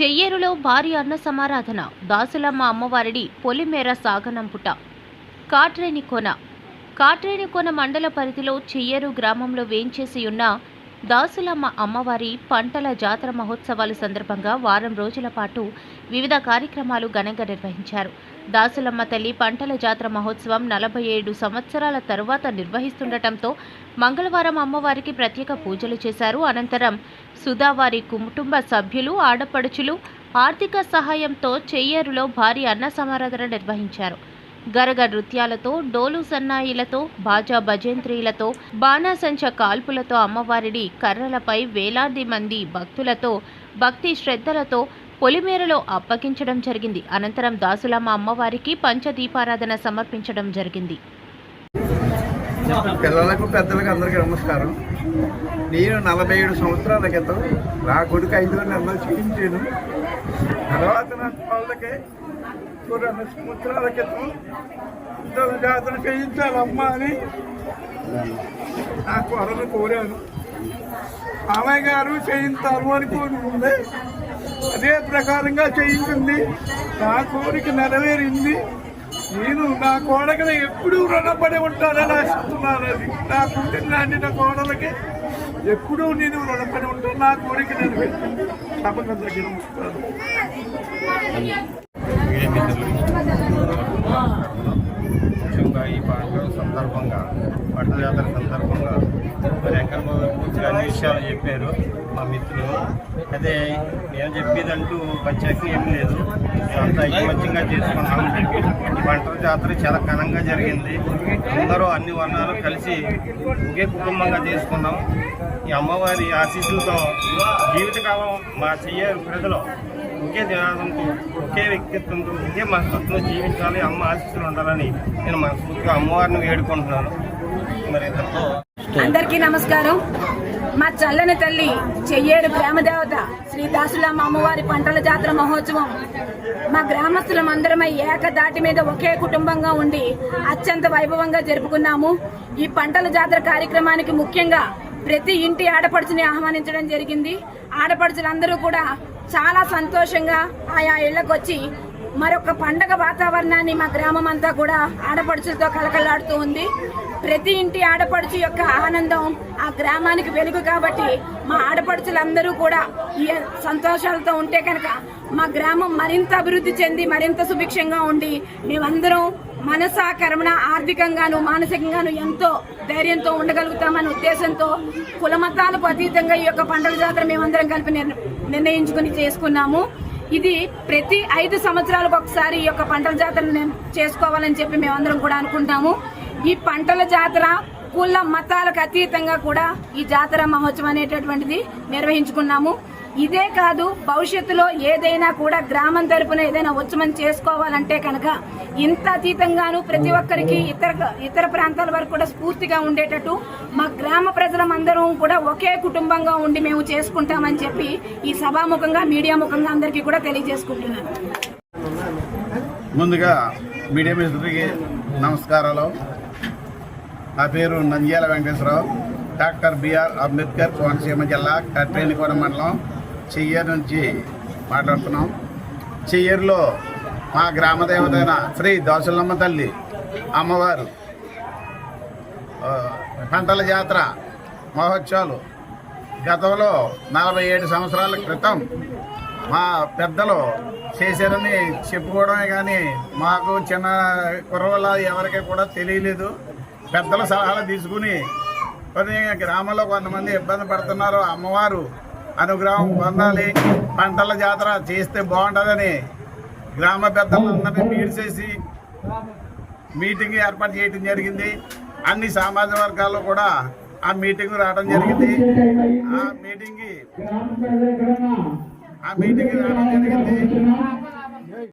చెయ్యేరులో భారీ అన్న సమారాధన. దాసులమ్మ అమ్మవారిని పొలిమేర సాగనంపుట. కాట్రేని కోన. కాట్రేని కోన మండల పరిధిలో చెయ్యేరు గ్రామంలో వేంచేసి ఉన్న దాసులమ్మ అమ్మవారి పంటల జాతర మహోత్సవాల సందర్భంగా వారం రోజుల పాటు వివిధ కార్యక్రమాలు ఘనంగా నిర్వహించారు. దాసులమ్మ తల్లి పంటల జాతర మహోత్సవం నలభై ఏడు సంవత్సరాల తరువాత నిర్వహిస్తుండటంతో మంగళవారం అమ్మవారికి ప్రత్యేక పూజలు చేశారు. అనంతరం సుధావారి కుటుంబ సభ్యులు ఆడపడుచులు ఆర్థిక సహాయంతో చెయ్యేరులో భారీ అన్న సమారాధన నిర్వహించారు. గరగ నృత్యాలతో డోలు సన్నాయిలతో బాజా భజంత్రీలతో బాణాసంచ కాల్పులతో అమ్మవారిని కర్రలపై వేలాది మంది భక్తులతో భక్తి శ్రద్ధలతో పొలిమేరలో అప్పగించడం జరిగింది. అనంతరం దాసులమ్మ అమ్మవారికి పంచదీపారాధన సమర్పించడం జరిగింది. పిల్లలకు పెద్దలకు అందరికీ నమస్కారం. నేను నలభై ఏడు సంవత్సరాల క్రితం నా కొడుకు ఐదు నెలలు చూపించాను. తర్వాత నా వాళ్ళకి రెండు సంవత్సరాల క్రితం ఇద్దరు జాతర చేయించాలమ్మా అని నా కొరను కోరాను. మామయ్య గారు చేయించారు అనుకోని ఉంది అదే ప్రకారంగా చేయించింది. నా కోరిక నెరవేరింది. నేను నా కోడకలు ఎప్పుడూ రుణపడి ఉంటానని ఆశిస్తున్నాను అది. నా పుట్టిన లాంటి నా కోడలకి ఎప్పుడూ నేను రుణపడి ఉంటాను. నా కోరిక నేను తప్పక దగ్గర ఉంటాను ముఖ్యంగా ఈ పండుగ సందర్భంగా పట్టణ జాతర సందర్భంగా మరి ఎక్కడ కూర్చొని అన్ని విషయాలు చెప్పారు మా మిత్రులు. అదే నేను చెప్పేదంటూ ప్రత్యేకం ఏం లేదు. అంతా ఐకమత్యంగా చేసుకున్నాం. ఈ పంటల జాతర చాలా ఘనంగా జరిగింది. అందరూ అన్ని వర్ణాలు కలిసి ఒకే కుటుంబంగా చేసుకున్నాం. ఈ అమ్మవారి ఆశీస్సులతో జీవితకాలం మా చెయ్యారు ప్రజలు ఒకే దేవాదంతో ఒకే వ్యక్తిత్వంతో ఒకే మనస్తత్వంతో జీవించాలి అమ్మ ఆశీస్సులు ఉండాలని నేను మనస్ఫూర్తిగా అమ్మవారిని వేడుకుంటున్నాను. మరి ఇంతతో అందరికీ నమస్కారం. మా చల్లని తల్లి చెయ్యేరు ప్రేమదేవత శ్రీ దాసులమ్మ అమ్మవారి పంటల జాతర మహోత్సవం. మా గ్రామస్తులం అందరమై ఏక దాటి మీద ఒకే కుటుంబంగా ఉండి అత్యంత వైభవంగా జరుపుకున్నాము. ఈ పంటల జాతర కార్యక్రమానికి ముఖ్యంగా ప్రతి ఇంటి ఆడపడుచుని ఆహ్వానించడం జరిగింది. ఆడపడుచులందరూ కూడా చాలా సంతోషంగా ఆయా ఇళ్ళకు వచ్చి మరొక పండగ వాతావరణాన్ని మా గ్రామం అంతా కూడా ఆడపడుచులతో కలకలాడుతూ ఉంది. ప్రతి ఇంటి ఆడపడుచు యొక్క ఆనందం ఆ గ్రామానికి వెలుగు కాబట్టి మా ఆడపడుచులందరూ కూడా ఈ సంతోషాలతో ఉంటే కనుక మా గ్రామం మరింత అభివృద్ధి చెంది మరింత సుభిక్షంగా ఉండి మేమందరం మనసా కర్మణ ఆర్థికంగాను మానసికంగాను ఎంతో ధైర్యంతో ఉండగలుగుతామనే ఉద్దేశంతో కులమతాలకు అతీతంగా ఈ యొక్క పండుగ జాతర మేమందరం కలిపి నిర్ణ- నిర్ణయించుకుని చేసుకున్నాము. ఇది ప్రతి ఐదు సంవత్సరాలకు ఒకసారి ఈ యొక్క పంటల జాతర నేను చేసుకోవాలని చెప్పి మేమందరం కూడా అనుకుంటాము. ఈ పంటల జాతర కుల మతాలకు అతీతంగా కూడా ఈ జాతర మహోత్సవం అనేటటువంటిది నిర్వహించుకున్నాము. ఇదే కాదు భవిష్యత్తులో ఏదైనా కూడా గ్రామం తరపున ఏదైనా ఉత్సవం చేసుకోవాలంటే కనుక ఇంత అతీతంగాను ప్రతి ఒక్కరికి ఇతర ఇతర ప్రాంతాల వరకు కూడా స్ఫూర్తిగా ఉండేటట్టు మా గ్రామ ప్రజలందరం కూడా ఒకే కుటుంబంగా ఉండి మేము చేసుకుంటామని చెప్పి ఈ సభాముఖంగా మీడియా ముఖంగా అందరికీ కూడా తెలియజేసుకుంటున్నాను. ముందుగా మీడియా మిత్రులకి నమస్కారాలు. నా పేరు నంద్యాల వెంకటేశ్వరరావు. డాక్టర్ బిఆర్ అంబేద్కర్ కోనసీమ జిల్లా కట్రేనికోన మండలం. చెయ్యర్ నుంచి మాట్లాడుతున్నాం. చెయ్యర్లో మా గ్రామ అయిన శ్రీ దోసలమ్మ తల్లి అమ్మవారు పంటల జాతర మహోత్సవాలు గతంలో నలభై ఏడు సంవత్సరాల క్రితం మా పెద్దలు చేశారని చెప్పుకోవడమే కానీ మాకు చిన్న కుర్రవాళ్ళ ఎవరికి కూడా తెలియలేదు. పెద్దల సలహాలు తీసుకుని కొన్ని గ్రామంలో కొంతమంది ఇబ్బంది పడుతున్నారు. అమ్మవారు అనుగ్రహం పొందాలి. పంటల జాతర చేస్తే బాగుంటుందని గ్రామ పెద్దలందరినీ మీట్ చేసి మీటింగ్ ఏర్పాటు చేయడం జరిగింది. అన్ని సామాజిక వర్గాల్లో కూడా ఆ మీటింగ్ రావడం జరిగింది. ఆ మీటింగ్ ఆ మీటింగ్ రావడం జరిగింది.